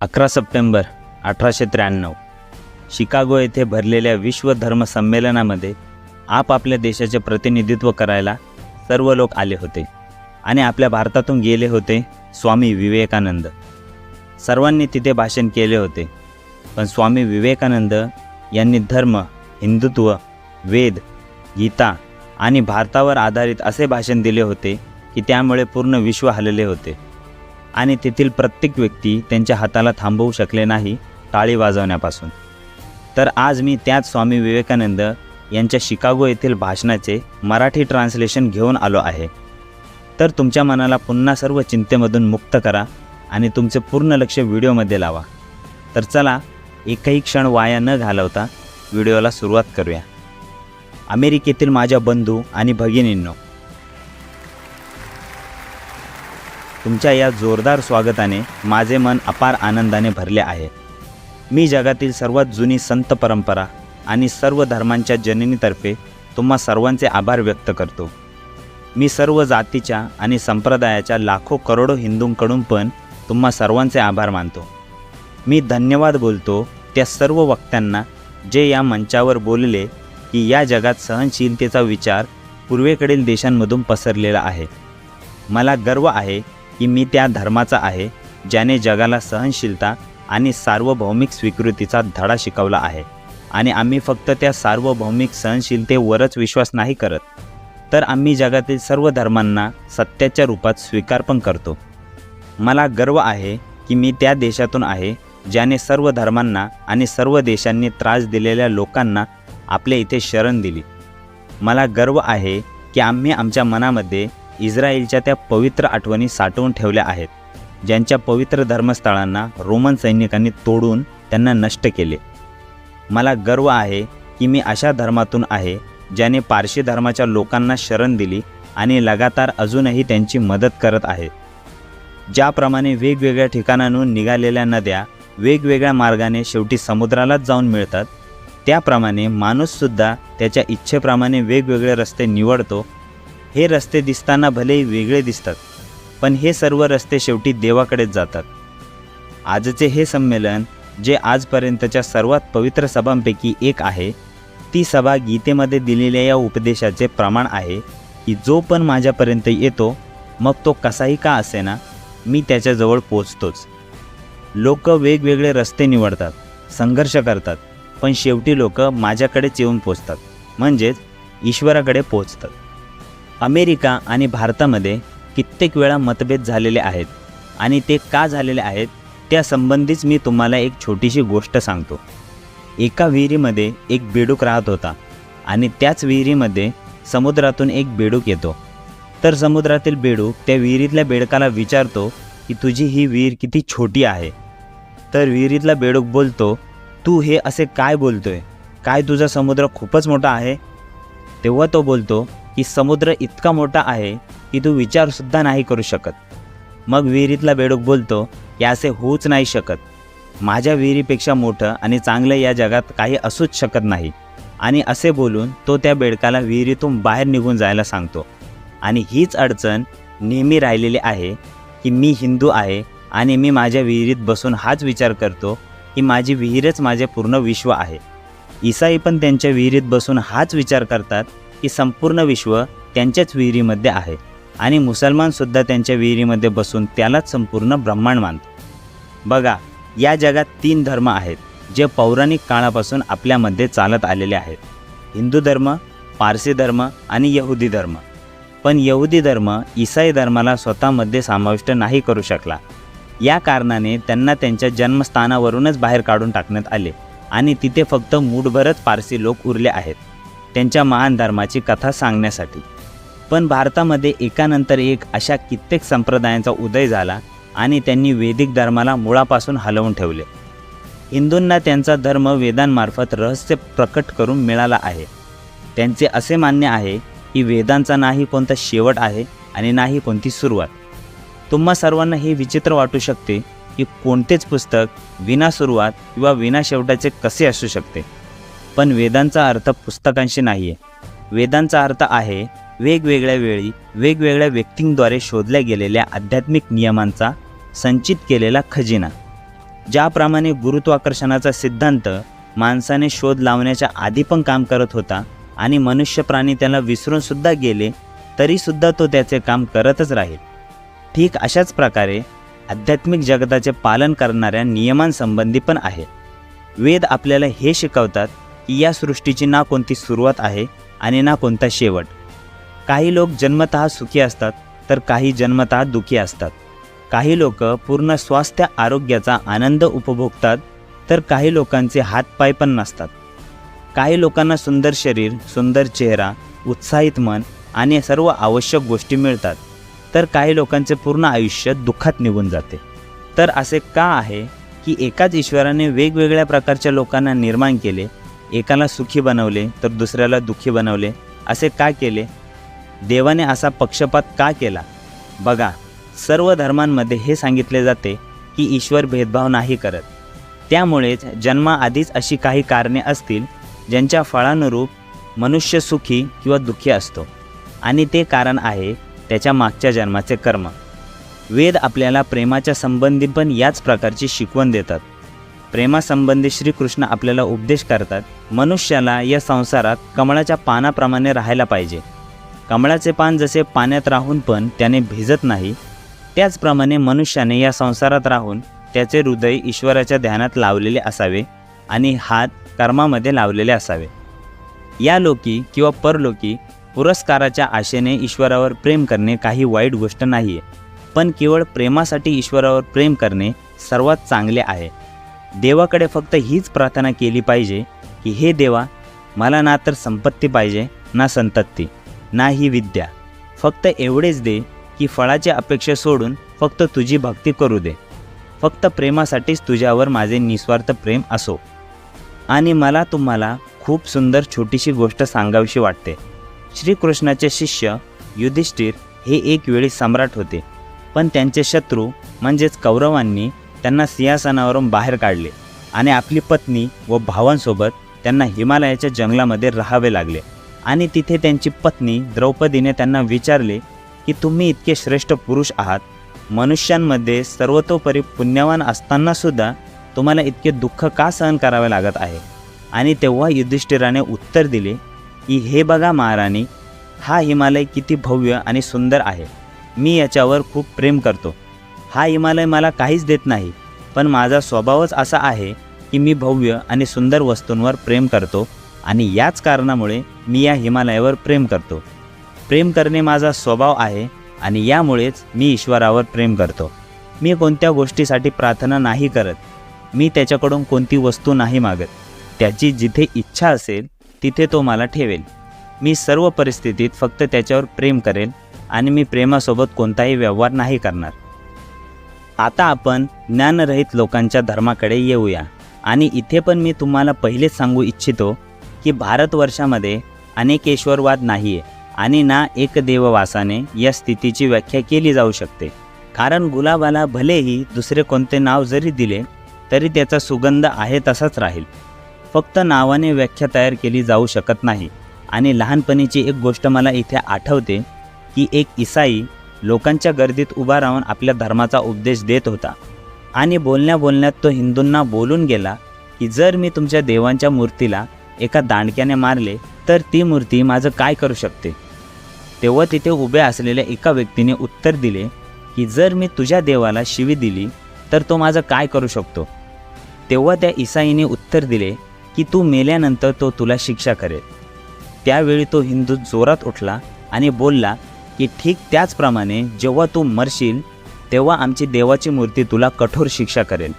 अकरा सप्टेंबर अठराशे त्र्याण्णव. शिकागो येथे भरलेल्या विश्व धर्म संमेलनामध्ये आपापल्या देशाचे प्रतिनिधित्व करायला सर्व लोक आले होते आणि आपल्या भारतातून गेले होते स्वामी विवेकानंद. सर्वांनी तिथे भाषण केले होते. पण स्वामी विवेकानंद यांनी धर्म हिंदुत्व वेद गीता आणि भारतावर आधारित असे भाषण दिले होते की त्यामुळे पूर्ण विश्व हलले होते. आणि तेथील प्रत्येक व्यक्ती त्यांच्या हाताला थांबवू शकले नाही टाळी वाजवण्यापासून. तर आज मी त्याच स्वामी विवेकानंद यांच्या शिकागो येथील भाषणाचे मराठी ट्रान्सलेशन घेऊन आलो आहे. तर तुमच्या मनाला पुन्हा सर्व चिंतेमधून मुक्त करा आणि तुमचे पूर्ण लक्ष व्हिडिओमध्ये लावा. तर चला एकही क्षण वाया न घालवता व्हिडिओला सुरुवात करूया. अमेरिकेतील माझ्या बंधू आणि भगिनींनो तुमच्या या जोरदार स्वागताने माझे मन अपार आनंदाने भरले आहे. मी जगातील सर्वात जुनी संत परंपरा आणि सर्व धर्मांच्या जननीतर्फे तुम्हा सर्वांचे आभार व्यक्त करतो. मी सर्व जातीच्या आणि संप्रदायाच्या लाखो करोडो हिंदूंकडून पण तुम्हा सर्वांचे आभार मानतो. मी धन्यवाद बोलतो त्या सर्व वक्त्यांना जे या मंचावर बोलले की या जगात सहनशीलतेचा विचार पूर्वेकडील देशांमधून पसरलेला आहे. मला गर्व आहे की मी त्या धर्माचा आहे ज्याने जगाला सहनशीलता आणि सार्वभौमिक स्वीकृतीचा धडा शिकवला आहे. आणि आम्ही फक्त त्या सार्वभौमिक सहनशीलतेवरच विश्वास नाही करत. तर आम्ही जगातील सर्व धर्मांना सत्याच्या रूपात स्वीकार पण करतो. मला गर्व आहे की मी त्या देशातून आहे ज्याने सर्व धर्मांना आणि सर्व देशांनी त्रास दिलेल्या लोकांना आपल्या इथे शरण दिली. मला गर्व आहे की आम्ही आमच्या मनामध्ये इस्रायलच्या त्या पवित्र आठवणी साठवून ठेवल्या आहेत ज्यांच्या पवित्र धर्मस्थळांना रोमन सैनिकांनी तोडून त्यांना नष्ट केले. मला गर्व आहे की मी अशा धर्मातून आहे ज्याने पारशी धर्माच्या लोकांना शरण दिली आणि लगातार अजूनही त्यांची मदत करत आहे. ज्याप्रमाणे वेगवेगळ्या ठिकाणांहून निघालेल्या नद्या वेगवेगळ्या मार्गाने शेवटी समुद्रालाच जाऊन मिळतात त्याप्रमाणे माणूससुद्धा त्याच्या इच्छेप्रमाणे वेगवेगळे रस्ते निवडतो हे रस्ते दिसताना भलेही वेगळे दिसतात पण हे सर्व रस्ते शेवटी देवाकडेच जातात. आजचे हे संमेलन जे आजपर्यंतच्या सर्वात पवित्र सभांपैकी एक आहे ती सभा गीतेमध्ये दिलेल्या या उपदेशाचे प्रमाण आहे की जो पण माझ्यापर्यंत येतो मग तो कसाही का असेना मी त्याच्याजवळ पोचतोच. लोक वेगवेगळे रस्ते निवडतात संघर्ष करतात पण शेवटी लोक माझ्याकडेच येऊन पोचतात म्हणजेच ईश्वराकडे पोचतात. अमेरिका आणि भारतामध्ये कित्येक वेळा मतभेद झालेले आहेत. आणि ते का झालेले आहेत त्यासंबंधीच मी तुम्हाला एक छोटीशी गोष्ट सांगतो. एका विहिरीमध्ये एक बेडूक राहत होता आणि त्याच विहिरीमध्ये समुद्रातून एक बेडूक येतो. तर समुद्रातील बेडूक त्या विहिरीतल्या बेडकाला विचारतो की तुझी ही विहीर किती छोटी आहे? तर विहिरीतला बेडूक बोलतो तू हे असे काय बोलतोय? काय तुझा समुद्र खूपच मोठा आहे? तेव्हा तो बोलतो की समुद्र इतका मोठा आहे की तू विचारसुद्धा नाही करू शकत. मग विहिरीतला बेडूक बोलतो की असे होऊच नाही शकत. माझ्या विहिरीपेक्षा मोठं आणि चांगलं या जगात काही असूच शकत नाही. आणि असे बोलून तो त्या बेडकाला विहिरीतून बाहेर निघून जायला सांगतो. आणि हीच अडचण नेहमी राहिलेली आहे की मी हिंदू आहे आणि मी माझ्या विहिरीत बसून हाच विचार करतो की माझी विहीरच माझे पूर्ण विश्व आहे. ईसाई पण त्यांच्या विहिरीत बसून हाच विचार करतात की संपूर्ण विश्व त्यांच्याच विहिरीमध्ये आहे आणि मुसलमानसुद्धा त्यांच्या विहिरीमध्ये बसून त्यालाच संपूर्ण ब्रह्मांड मानतो बघा या जगात तीन धर्म आहेत जे पौराणिक काळापासून आपल्यामध्ये चालत आलेले आहेत. हिंदू धर्म पारसी धर्म आणि यहुदी धर्म. पण यहुदी धर्म ईसाई धर्माला स्वतःमध्ये समाविष्ट नाही करू शकला. या कारणाने त्यांना त्यांच्या जन्मस्थानावरूनच बाहेर काढून टाकण्यात आले आणि तिथे फक्त मूठभरच पारसी लोक उरले आहेत. त्यांच्या महान धर्माची कथा सांगण्यासाठी. पण भारतामध्ये एकानंतर एक अशा कित्येक संप्रदायांचा उदय झाला आणि त्यांनी वैदिक धर्माला मुळापासून हलवून ठेवले. हिंदूंना त्यांचा धर्म वेदांमार्फत रहस्य प्रकट करून मिळाला आहे. त्यांचे असे मान्य आहे की वेदांचा नाही कोणता शेवट आहे आणि नाही कोणती सुरुवात. तुम्हा सर्वांना हे विचित्र वाटू शकते की कोणतेच पुस्तक विना सुरुवात किंवा विना शेवटाचे कसे असू शकते? पण वेदांचा अर्थ पुस्तकांशी नाही आहे वेदांचा अर्थ आहे वेगवेगळ्या वेळी वेगवेगळ्या व्यक्तींद्वारे शोधल्या गेलेल्या आध्यात्मिक नियमांचा संचित केलेला खजिना ज्याप्रमाणे गुरुत्वाकर्षणाचा सिद्धांत माणसाने शोध लावण्याच्या आधी पण काम करत होता आणि मनुष्य प्राणी त्याला विसरूनसुद्धा गेले तरीसुद्धा तो त्याचे काम करतच राहील. ठीक अशाच प्रकारे आध्यात्मिक जगताचे पालन करणाऱ्या नियमांसंबंधी पण आहे. वेद आपल्याला हे शिकवतात की या सृष्टीची ना कोणती सुरुवात आहे आणि ना कोणता शेवट. काही लोक जन्मतः सुखी असतात तर काही जन्मतः दुखी असतात. काही लोक पूर्ण स्वास्थ्य आरोग्याचा आनंद उपभोगतात तर काही लोकांचे हातपाय पण नसतात. काही लोकांना सुंदर शरीर सुंदर चेहरा उत्साहित मन आणि सर्व आवश्यक गोष्टी मिळतात तर काही लोकांचे पूर्ण आयुष्य दुःखात निघून जाते. तर असे का आहे की एकाच ईश्वराने वेगवेगळ्या प्रकारच्या लोकांना निर्माण केले एकाला सुखी बनवले तर दुसऱ्याला दुःखी बनवले. असे का केले? देवाने असा पक्षपात का केला? बघा सर्व धर्मांमध्ये हे सांगितले जाते की ईश्वर भेदभाव नाही करत. त्यामुळेच जन्माआधीच अशी काही कारणे असतील ज्यांच्या फळानुरूप मनुष्य सुखी किंवा दुःखी असतो. आणि ते कारण आहे त्याच्या मागच्या जन्माचे कर्म. वेद आपल्याला प्रेमाच्या संबंधी पण याच प्रकारची शिकवण देतात. प्रेमासंबंधी श्रीकृष्ण आपल्याला उपदेश करतात मनुष्याला या संसारात कमळाच्या पानाप्रमाणे राहायला पाहिजे. कमळाचे पान जसे पाण्यात राहून पण त्याने भिजत नाही त्याचप्रमाणे मनुष्याने या संसारात राहून त्याचे हृदय ईश्वराच्या ध्यानात लावलेले असावे आणि हात कर्मामध्ये लावलेले असावे. या लोकी किंवा परलोकी पुरस्काराच्या आशेने ईश्वरावर प्रेम करणे काही वाईट गोष्ट नाही आहे पण केवळ प्रेमासाठी ईश्वरावर प्रेम करणे सर्वात चांगले आहे. देवाकडे फक्त हीच प्रार्थना केली पाहिजे की हे देवा मला ना तर संपत्ती पाहिजे ना संतत्ती ना ही विद्या. फक्त एवढेच दे की फळाची अपेक्षा सोडून फक्त तुझी भक्ती करू दे. फक्त प्रेमासाठीच तुझ्यावर माझे निस्वार्थ प्रेम असो. आणि मला तुम्हाला खूप सुंदर छोटीशी गोष्ट सांगावीशी वाटते. श्रीकृष्णाचे शिष्य युधिष्ठिर हे एक वेळी सम्राट होते. पण त्यांचे शत्रू म्हणजेच कौरवांनी त्यांना सिंहासनावरून बाहेर काढले आणि आपली पत्नी व भावांसोबत त्यांना हिमालयाच्या जंगलामध्ये राहावे लागले. आणि तिथे त्यांची पत्नी द्रौपदीने त्यांना विचारले की तुम्ही इतके श्रेष्ठ पुरुष आहात. मनुष्यांमध्ये सर्वतोपरी पुण्यवान असतानासुद्धा तुम्हाला इतके दुःख का सहन करावे लागत आहे? आणि तेव्हा युधिष्ठिराने उत्तर दिले की हे बघा महाराणी हा हिमालय किती भव्य आणि सुंदर आहे. मी याच्यावर खूप प्रेम करतो. हा हिमालय मला काहीच देत नाही पण माझा स्वभावच असा आहे की मी भव्य आणि सुंदर वस्तूंवर प्रेम करतो आणि याच कारणामुळे मी या हिमालयावर प्रेम करतो. प्रेम करणे माझा स्वभाव आहे आणि यामुळेच मी ईश्वरावर प्रेम करतो. मी कोणत्या गोष्टीसाठी प्रार्थना नाही करत मी त्याच्याकडून कोणती वस्तू नाही मागत त्याची जिथे इच्छा असेल तिथे तो मला ठेवेल. मी सर्व परिस्थितीत फक्त त्याच्यावर प्रेम करेल आणि मी प्रेमासोबत कोणताही व्यवहार नाही करणार. आता आपण ज्ञानरहित लोकांच्या धर्माकडे येऊया. आणि इथे पण मी तुम्हाला पहिलेच सांगू इच्छितो की भारतवर्षामध्ये अनेकेश्वरवाद नाही आहे आणि ना एकदेववासाने या स्थितीची व्याख्या केली जाऊ शकते. कारण गुलाबाला भलेही दुसरे कोणते नाव जरी दिले तरी त्याचा सुगंध आहे तसाच राहील. फक्त नावाने व्याख्या तयार केली जाऊ शकत नाही. आणि लहानपणीची एक गोष्ट मला इथे आठवते की एक इसाई लोकांच्या गर्दीत उभा राहून आपल्या धर्माचा उपदेश देत होता. आणि बोलण्या बोलण्यात तो हिंदूंना बोलून गेला की जर मी तुमच्या देवांच्या मूर्तीला एका दांडक्याने मारले तर ती मूर्ती माझं काय करू शकते? तेव्हा तिथे उभे असलेल्या एका व्यक्तीने उत्तर दिले की जर मी तुझ्या देवाला शिवी दिली तर तो माझं काय करू शकतो? तेव्हा त्या इसाईने उत्तर दिले की तू मेल्यानंतर तो तुला शिक्षा करेल. त्यावेळी तो हिंदू जोरात उठला आणि बोलला की ठीक त्याचप्रमाणे जेव्हा तू मरशील तेव्हा आमची देवाची मूर्ती तुला कठोर शिक्षा करेल.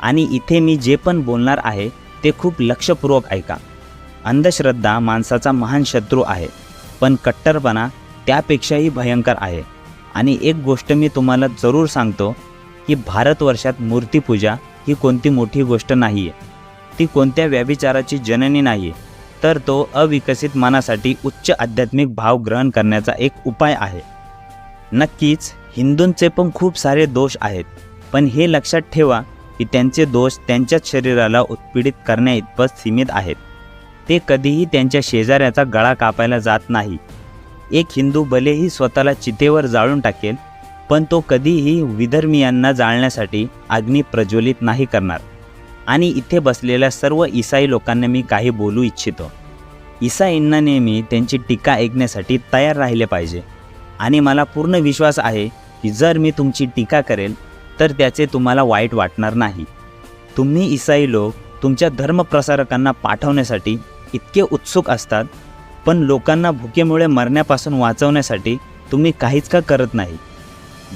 आणि इथे मी जे पण बोलणार आहे ते खूप लक्षपूर्वक ऐका. अंधश्रद्धा माणसाचा महान शत्रू आहे पण कट्टरपणा त्यापेक्षाही भयंकर आहे. आणि एक गोष्ट मी तुम्हाला जरूर सांगतो की भारतवर्षात मूर्तीपूजा ही कोणती मोठी गोष्ट नाही आहे ती कोणत्या व्यभिचाराची जननी नाही आहे तर तो अविकसित मनासाठी उच्च आध्यात्मिक भाव ग्रहण करण्याचा एक उपाय आहे. नक्कीच हिंदूंचे पण खूप सारे दोष आहेत पण हे लक्षात ठेवा की त्यांचे दोष त्यांच्याच शरीराला उत्पीडित करण्याइतपत सीमित आहेत. ते कधीही त्यांच्या शेजाऱ्याचा गळा कापायला जात नाही. एक हिंदू भलेही स्वतःला चितेवर जाळून टाकेल पण तो कधीही विधर्मीयांना जाळण्यासाठी अग्नी प्रज्वलित नाही करणार. आणि इथे बसलेल्या सर्व ईसाई लोकांना मी काही बोलू इच्छितो. ईसाईंना नेहमी त्यांची टीका ऐकण्यासाठी तयार राहिले पाहिजे. आणि मला पूर्ण विश्वास आहे की जर मी तुमची टीका करेल तर त्याचे तुम्हाला वाईट वाटणार नाही. तुम्ही ईसाई लोक तुमच्या धर्मप्रसारकांना पाठवण्यासाठी इतके उत्सुक असतात पण लोकांना भुकेमुळे मरण्यापासून वाचवण्यासाठी तुम्ही काहीच का करत नाही?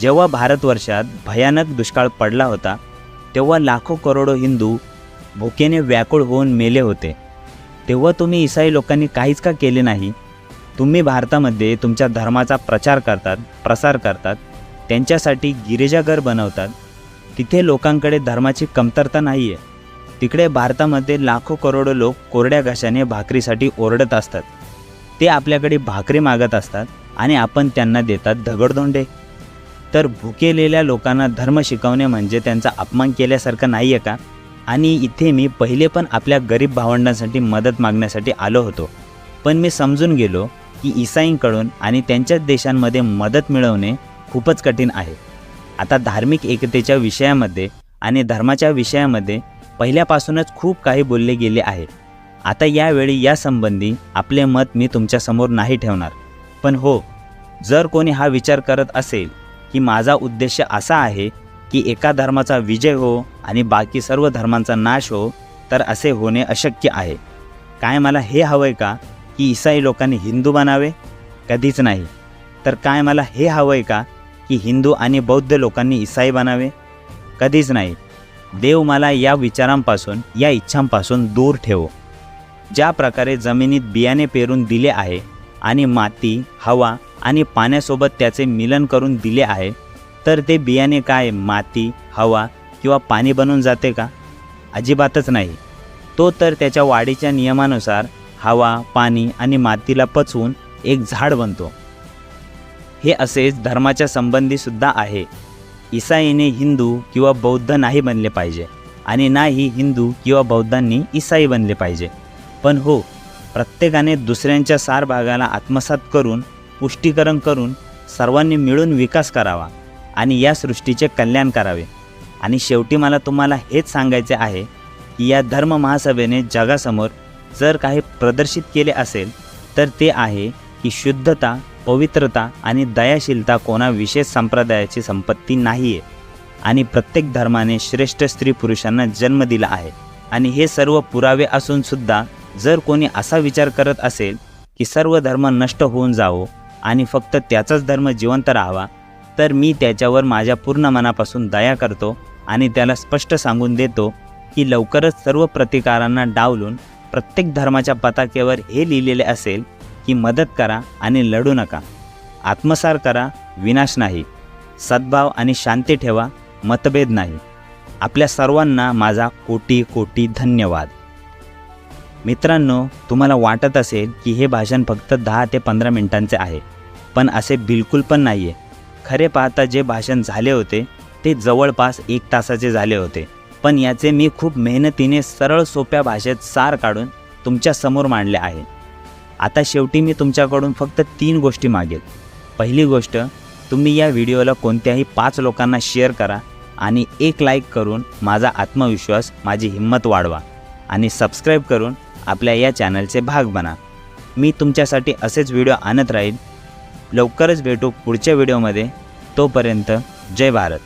जेव्हा भारतवर्षात भयानक दुष्काळ पडला होता तेव्हा लाखो करोडो हिंदू भुकेने व्याकुळ होऊन मेले होते. तेव्हा तुम्ही ईसाई लोकांनी काहीच का केले नाही? तुम्ही भारतामध्ये तुमच्या धर्माचा प्रचार करतात प्रसार करतात त्यांच्यासाठी गिरिजाघर बनवतात. तिथे लोकांकडे धर्माची कमतरता नाही आहे तिकडे भारतामध्ये लाखो करोडो लोक कोरड्या घशाने भाकरीसाठी ओरडत असतात. ते आपल्याकडे भाकरी मागत असतात आणि आपण त्यांना देतात दगडधोंडे तर भुकेलेल्या लोकांना धर्म शिकवणे म्हणजे त्यांचा अपमान केल्यासारखं नाही आहे का? आणि इथे मी पहिले पण आपल्या गरीब भावंडांसाठी मदत मागण्यासाठी आलो होतो. पण मी समजून गेलो की ईसाईंकडून आणि त्यांच्याच देशांमध्ये मदत मिळवणे खूपच कठीण आहे. आता धार्मिक एकतेच्या विषयामध्ये आणि धर्माच्या विषयामध्ये पहिल्यापासूनच खूप काही बोलले गेले आहे. आता यावेळी यासंबंधी आपले मत मी तुमच्यासमोर नाही ठेवणार. पण हो जर कोणी हा विचार करत असेल की माझा उद्देश असा आहे की एका धर्माचा विजय हो आणि बाकी सर्व धर्मांचा नाश हो तर असे होणे अशक्य आहे. काय मला हे हवं आहे का की इसाई लोकांनी हिंदू बनावे? कधीच नाही. तर काय मला हे हवं आहे का की हिंदू आणि बौद्ध लोकांनी ईसाई बनावे? कधीच नाही. देव मला या विचारांपासून या इच्छांपासून दूर ठेवो. ज्या प्रकारे जमिनीत बियाणे पेरून दिले आहे आणि माती हवा आणि पाण्यासोबत त्याचे मिलन करून दिले आहे तर ते बियाणे काय? माती हवा किंवा पाणी बनून जाते का? अजिबातच नाही. तो तर त्याच्या वाढीच्या नियमानुसार हवा पाणी आणि मातीला पचवून एक झाड बनतो. हे असेच धर्माच्या संबंधीसुद्धा आहे. ईसाईने हिंदू किंवा बौद्ध नाही बनले पाहिजे आणि नाही हिंदू किंवा बौद्धांनी ईसाई बनले पाहिजे. पण हो प्रत्येकाने दुसऱ्यांच्या सार भागाला आत्मसात करून पुष्टीकरण करून सर्वांनी मिळून विकास करावा आणि या सृष्टीचे कल्याण करावे. आणि शेवटी मला तुम्हाला हेच सांगायचे आहे की या धर्म महासभेने जगासमोर जर काही प्रदर्शित केले असेल तर ते आहे की शुद्धता पवित्रता आणि दयाशीलता कोणा विशेष संप्रदायाची संपत्ती नाही आहे आणि प्रत्येक धर्माने श्रेष्ठ स्त्री पुरुषांना जन्म दिला आहे. आणि हे सर्व पुरावे असूनसुद्धा जर कोणी असा विचार करत असेल की सर्व धर्म नष्ट होऊन जावो आणि फक्त त्याचाच धर्म जिवंत राहावा तर मी त्याच्यावर माझ्या पूर्ण मनापासून दया करतो आणि त्याला स्पष्ट सांगून देतो की लवकरच सर्व प्रतिकारांना डावलून प्रत्येक धर्माच्या पताकेवर हे लिहिलेले असेल की मदत करा आणि लढू नका. आत्मसार करा विनाश नाही. सद्भाव आणि शांती ठेवा मतभेद नाही. आपल्या सर्वांना माझा कोटी कोटी धन्यवाद. मित्रांनो तुम्हाला वाटत असेल की हे भाषण फक्त दहा ते पंधरा मिनिटांचे आहे पण असे बिलकुल पण नाही आहे खरे पाहता जे भाषण झाले होते ते जवळपास एक तासाचे झाले होते. पण याचे मी खूप मेहनतीने सरळ सोप्या भाषेत सार काढून तुमच्यासमोर मांडले आहे. आता शेवटी मी तुमच्याकडून फक्त तीन गोष्टी मागेल. पहिली गोष्ट तुम्ही या व्हिडिओला कोणत्याही पाच लोकांना शेअर करा आणि एक लाईक करून माझा आत्मविश्वास माझी हिंमत वाढवा. आणि सबस्क्राईब करून आपल्या या चॅनलचे भाग बना. मी तुमच्यासाठी असेच व्हिडिओ आणत राहील. लवकरच भेटू पुढच्या व्हिडिओमध्ये. तोपर्यंत जय भारत.